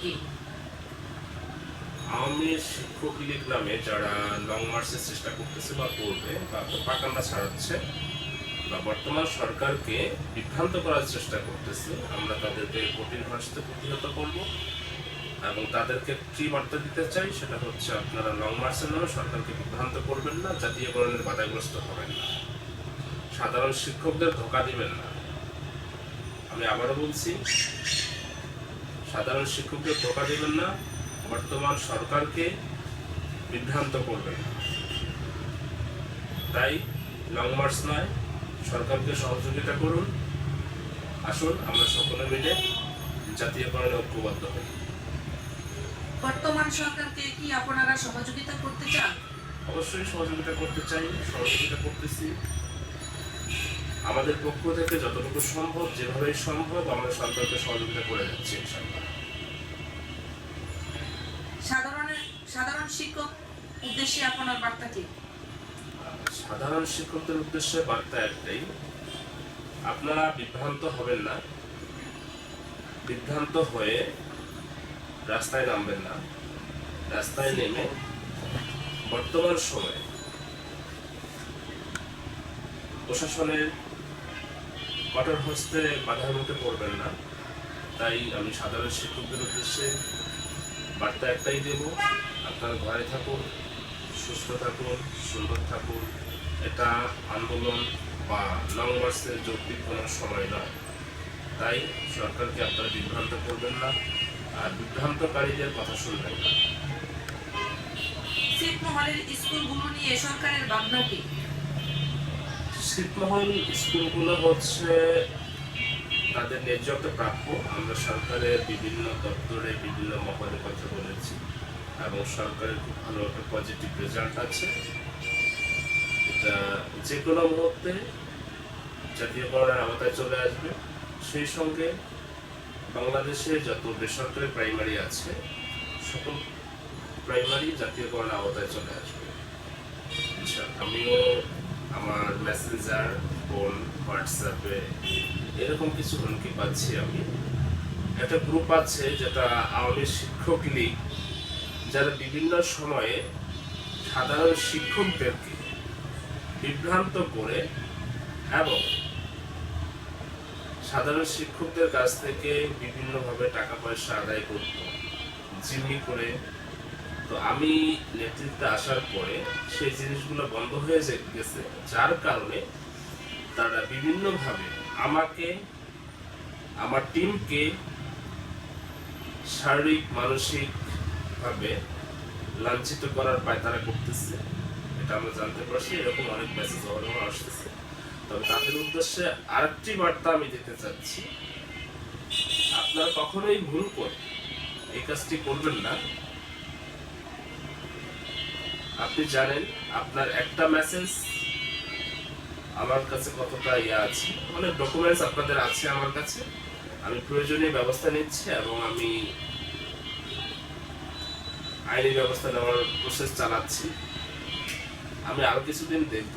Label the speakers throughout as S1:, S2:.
S1: কি?
S2: আওয়ামী শিক্ষক লীগ নামে যারা লং মার্চের চেষ্টা করতেছে বা করবে, বা প্রপাকাণ্ডা ছাড়াচ্ছে, বা বর্তমান সরকারকে বিভ্রান্ত করার চেষ্টা করতেছে, আমরা তাদেরকে কঠিন ভাষাতে প্রতিহত করব এবং তাদেরকে কি বার্তা দিতে চাই সেটা হচ্ছে আপনারা লং মার্চের নামে সরকারকে বিভ্রান্ত করবেন না, জাতীয়করণের বাধাগ্রস্ত হবেন না। সাধারণ শিক্ষকদের ধোকা দিবেন না। আমি আবারও বলছি সাধারণ শিক্ষকদের ধোকা দিবেন না বর্তমান সরকারকে বিভ্রান্ত করবে না তাই লং মার্চ নয় সরকারকে সহযোগিতা করুন। আসুন আমরা সকলে মিলে জাতীয়করণে ঐক্যবদ্ধ হই।
S1: বর্তমান সরকারকে কি আপনারা সহযোগিতা করতে চান?
S2: অবশ্যই সহযোগিতা করতে চাই সহযোগিতা করতেছি। আমাদের পক্ষ থেকে যতটুকু সম্ভব যেভাবে সম্ভব আমরা সরকারকে সহযোগিতা করে যাচ্ছি
S1: সাধারণ সাধারণ শিক্ষক উদ্দেশ্যে আপনার বার্তা কি?
S2: সাধারণ শিক্ষকদের উদ্দেশ্যে বার্তা একটাই আপনারা বিভ্রান্ত হবেন না বিভ্রান্ত হয়ে রাস্তায় নামবেন না রাস্তায় নেমে বর্তমান সময়ে প্রশাসনের কঠোর হস্তে বাধার মুখে পড়বেন না। তাই আমি সাধারণ শিক্ষকদের উদ্দেশ্যে বার্তা একটাই দেব, আপনার ঘরে থাকুন, সুস্থ থাকুন, সুন্দর থাকুন। এটা আন্দোলন বা লং মার্চের যৌক্তিক কোনো সময় নয়। তাই সরকারকে আপনারা বিভ্রান্ত করবেন না, আর বিভ্রান্তকারীদের কথা শুনবেন না।
S1: স্কুলগুলো নিয়ে সরকারের ভাবনা কি?
S2: ছিটমহল স্কুলগুলো হচ্ছে তাদের ন্যায্যত প্রাপ্য। আমরা সরকারের বিভিন্ন দপ্তরে বিভিন্ন মহলে কথা বলেছি এবং সরকারের খুব ভালো একটা পজিটিভ রেজাল্ট আছে। এটা যে কোনো মুহূর্তে জাতীয়করণের আওতায় চলে আসবে। সেই সঙ্গে বাংলাদেশে যত বেসরকারি প্রাইমারি আছে, সকল প্রাইমারি জাতীয়করণের আওতায় চলে আসবে। ইনশাআল্লাহ। আমিও মেসেঞ্জার ফোন হোয়াটসঅ্যাপে এরকম কিছু হুমকি পাচ্ছি আমি। একটা গ্রুপ আছে যেটা আওয়ামী শিক্ষক লীগ, যারা বিভিন্ন সময়ে সাধারণ শিক্ষকদেরকে বিভ্রান্ত করে এবং সাধারণ শিক্ষকদের কাছ থেকে বিভিন্নভাবে টাকা পয়সা আদায় করত, জিম্মি করে তো আমি নেতৃত্বে আসার পরে সেই জিনিসগুলো বন্ধ হয়ে গেছে, যার কারণে তারা বিভিন্নভাবে আমাকে, আমার টিমকে শারীরিক মানসিক ভাবে লাঞ্ছিত করার পায় তারা করতেছে। এটা আমরা জানতে পারছি, এরকম অনেক মেসেজ অহরহ আসতেছে। তবে তাদের উদ্দেশ্যে আরেকটি বার্তা আমি দিতে চাচ্ছি। আপনারা কখনোই ভুল করে এই কাজটি করবেন না। আপনি জানেন, আপনার একটা মেসেজ আমার কাছে কতটা ইয়ে আছে? অনেক ডকুমেন্টস আপনাদের আছে আমার কাছে। আমি প্রয়োজনীয় ব্যবস্থা নিচ্ছি এবং আমি আইনি ব্যবস্থা নেওয়ার প্রসেস চালাচ্ছি। আমি আরও কিছুদিন দেখব।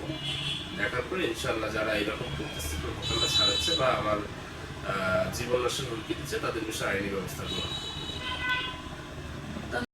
S2: দেখার পরে ইনশাল্লাহ যারা এরকম করতেছে, প্রকল্পটা ছাড়াচ্ছে বা আমার জীবন নষ্টের হুমকি দিচ্ছে, তাদের বিষয়ে আইনি ব্যবস্থা গ্রহণ।